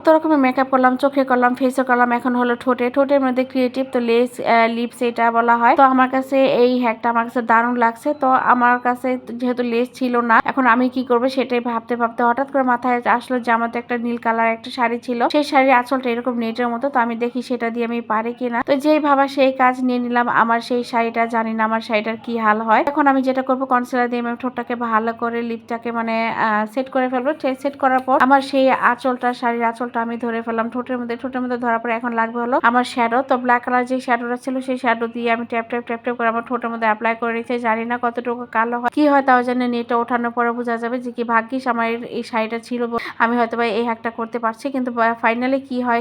কত রকমের মেকআপ করলাম, চোখে করলাম ফেসে করলাম, এখন হলো ঠোঁটে। ঠোঁটের মধ্যে ক্রিয়েটিভ তো লেস লিপস এটা বলা হয়। তো আমার কাছে এই হ্যাকটা আমার কাছে দারুণ লাগছে। তো আমার কাছে যেহেতু লেস ছিল না, এখন আমি কি করব সেটাই ভাবতে ভাবতে হঠাৎ করে মাথায় আসলো যে আমার একটা নীল কালার একটা শাড়ি ছিল। সেই শাড়ির আঁচলটা এরকম নেটের মতো, তো আমি দেখি সেটা দিয়ে আমি পারি কিনা। তো যেই ভাবা সেই কাজ নিয়ে নিলাম। আমার সেই শাড়িটা জানি না আমার শাড়িটার কি হাল হয়। এখন আমি যেটা করব কনসিলার দিয়ে আমি ঠোঁটটাকে ভালো করে লিপটাকে মানে সেট করে ফেলব। সেট করার পর আমার সেই আঁচলটা, শাড়ির আঁচলটা আমি ধরে ফেললাম। ঠোঁটের মধ্যে ঠোঁটের মধ্যে ধরার পরে এখন লাগবে হলো আমার শ্যাডো তো ব্ল্যাক কালার যে শ্যাডোটা ছিল, সেই শ্যাডো দিয়ে আমি ট্যাপ ট্যাপ ট্যাপ ট্যাপ করে আমার ঠোঁটের মধ্যে অ্যাপ্লাই করে রেখেছি জানি না কতটুকু কালো হয়। কি হয় তাও জানি নেটে ওঠানোর পরে বোঝা যাবে যে কি ভাগ্যিস আমার এই শাড়িটা ছিল আমি হয়তো বা এই হ্যাকটা করতে পারছি, কিন্তু ফাইনালি কি হয়?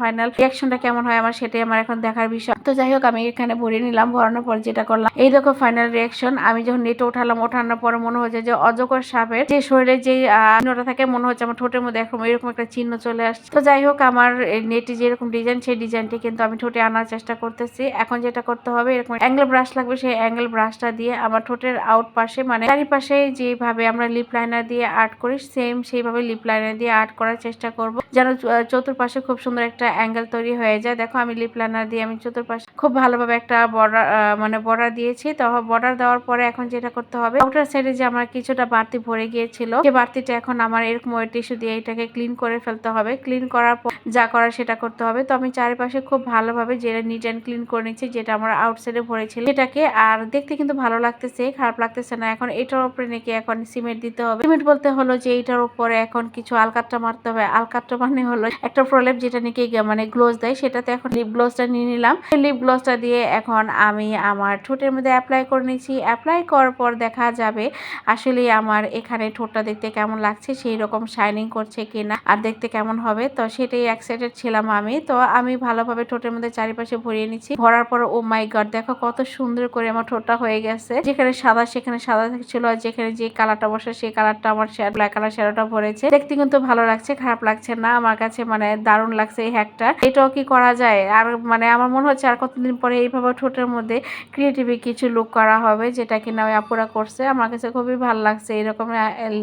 ফাইনাল রিয়াকশনটা কেমন হয় আমার সেটাই আমার এখন দেখার বিষয়। তো যাই হোক, আমি এখানে ভরে নিলাম, ভরানোর পর যেটা করলাম, এই দেখো ফাইনাল রিয়াকশন আমি যখন নেটে ওঠালাম, ওঠানোর পরে মনে হচ্ছে যে অজগর সাপের যে শরীরে যে চিহ্নটা থাকে, মনে হচ্ছে আমার ঠোঁটের মধ্যে এরকম একটা চিহ্ন চলে আসছে। তো যাই হোক, আমার নেটে যেরকম ডিজাইন সেই ডিজাইনটি কিন্তু আমি ঠোঁটে আনার চেষ্টা করতেছি। এখন যেটা করতে হবে, এরকম অ্যাঙ্গেল ব্রাশ লাগবে, সেই অ্যাঙ্গেল ব্রাশটা দিয়ে আমার ঠোঁটের আউট পাশে মানে চারিপাশে যেভাবে আমরা লিপ লাইনার দিয়ে আর্ট করি সেম সেইভাবে লিপ লাইনার দিয়ে আর্ট করার চেষ্টা করব। যেন চতুর্পাশে খুব সুন্দর একটা অ্যাঙ্গেল তৈরি হয়ে যায়। দেখো, আমি লিপ লাইনার দিয়ে আমি চতুর্পাশে খুব ভালোভাবে একটা বর্ডার মানে বর্ডার দিয়েছি। তো বর্ডার দেওয়ার পরে এখন যেটা করতে হবে আউটার সাইডে যে আমার কিছুটা বাড়তি ভরে গিয়েছিল, সে বাড়তিটা এখন আমার এরকম টিস্যু দিয়ে এটাকে ক্লিন করে ফেলতে হবে। ক্লিন করার পর যা করার সেটা করতে হবে। তো আমি চারিপাশে খুব ভালোভাবে যেটা নিট অ্যান্ড ক্লিন করে নিচ্ছি যেটা আমার আউটসাইডে ভরেছিল সেটাকে আর দেখতে কিন্তু ভালো লাগতেছে, খারাপ লাগতেছে না। এখন এটার উপরে নাকি এখন সিমেন্ট দিতে হবে। সিমেন্ট বলতে হলো যে এটার উপরে এখন কিছু আলকাট্টা মারতে হবে। আলকাট্টা মানে হলো একটা প্রলেপ যেটা নাকি মানে গ্লোজ দেয়, সেটাতে এখন লিপ গ্লোজটা নিয়ে নিলাম। লিপ গ্লোজটা দিয়ে এখন আমি আমার ঠোঁটের মধ্যে অ্যাপ্লাই করে নিচ্ছি অ্যাপ্লাই করার পর দেখা যাবে আসলে আমার এখানে ঠোঁটটা দেখতে কেমন লাগছে, সেই রকম শাইনিং করছে কিনা, আর দেখতে কেমন হবে, তো সেটাই এক্সাইটেড ছিলাম আমি। তো আমি ভালোভাবে ঠোঁটের মধ্যে চারিপাশে ভরিয়ে নিচ্ছি। ভরার পর ও মাই গড দেখো কত সুন্দর করে আমার ঠোঁটটা হয়ে গেছে। যেখানে সাদা, সেখানে সাদা ছিল আর যেখানে যে কালারটা বসে, সেই কালারটা আমার ব্ল্যাক কালার শ্যাডোটা ভরেছে। দেখতে কিন্তু ভালো লাগছে, খারাপ লাগছে না। আমার কাছে মানে দারুণ লাগছে এই হ্যাকটা এটাও কি করা যায়? আর মানে আমার মনে হচ্ছে আর কতদিন পরে এইভাবে ঠোঁটের মধ্যে ক্রিয়েটিভি কিছু লুক করা হবে, যেটা কিনা ওই আপুরা করছে। আমার কাছে খুবই ভালো লাগছে এরকম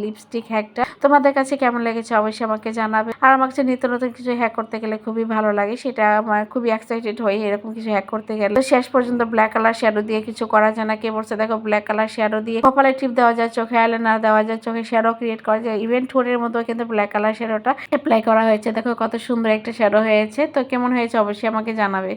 লিপস্টিক হ্যাকটা তোমাদের কাছে কেমন লেগেছে অবশ্যই আমাকে জানাবে। আর আমার কাছে নিত্য নতুন কিছু হ্যাক করতে গেলে খুবই ভালো লাগে, সেটা আমার খুবই এক্সাইটেড হই এরকম কিছু হ্যাক করতে গেলে। শেষ পর্যন্ত ব্ল্যাক কালার শ্যাডো দিয়ে কিছু করা যায় না, কে বলছে দেখো ব্ল্যাক কালার শ্যাডো দিয়ে কপালে টিপ দেওয়া যায়, চোখে আইলাইনার দেওয়া যায়, চোখে শ্যাডো ক্রিয়েট করা যায়। ইভেন ঠোঁটের মধ্যে কিন্তু ব্ল্যাক কালার শ্যাডোটা অ্যাপ্লাই করা হয়েছে। দেখো কত সুন্দর একটা শ্যাডো হয়েছে। তো কেমন হয়েছে অবশ্যই আমাকে জানাবে।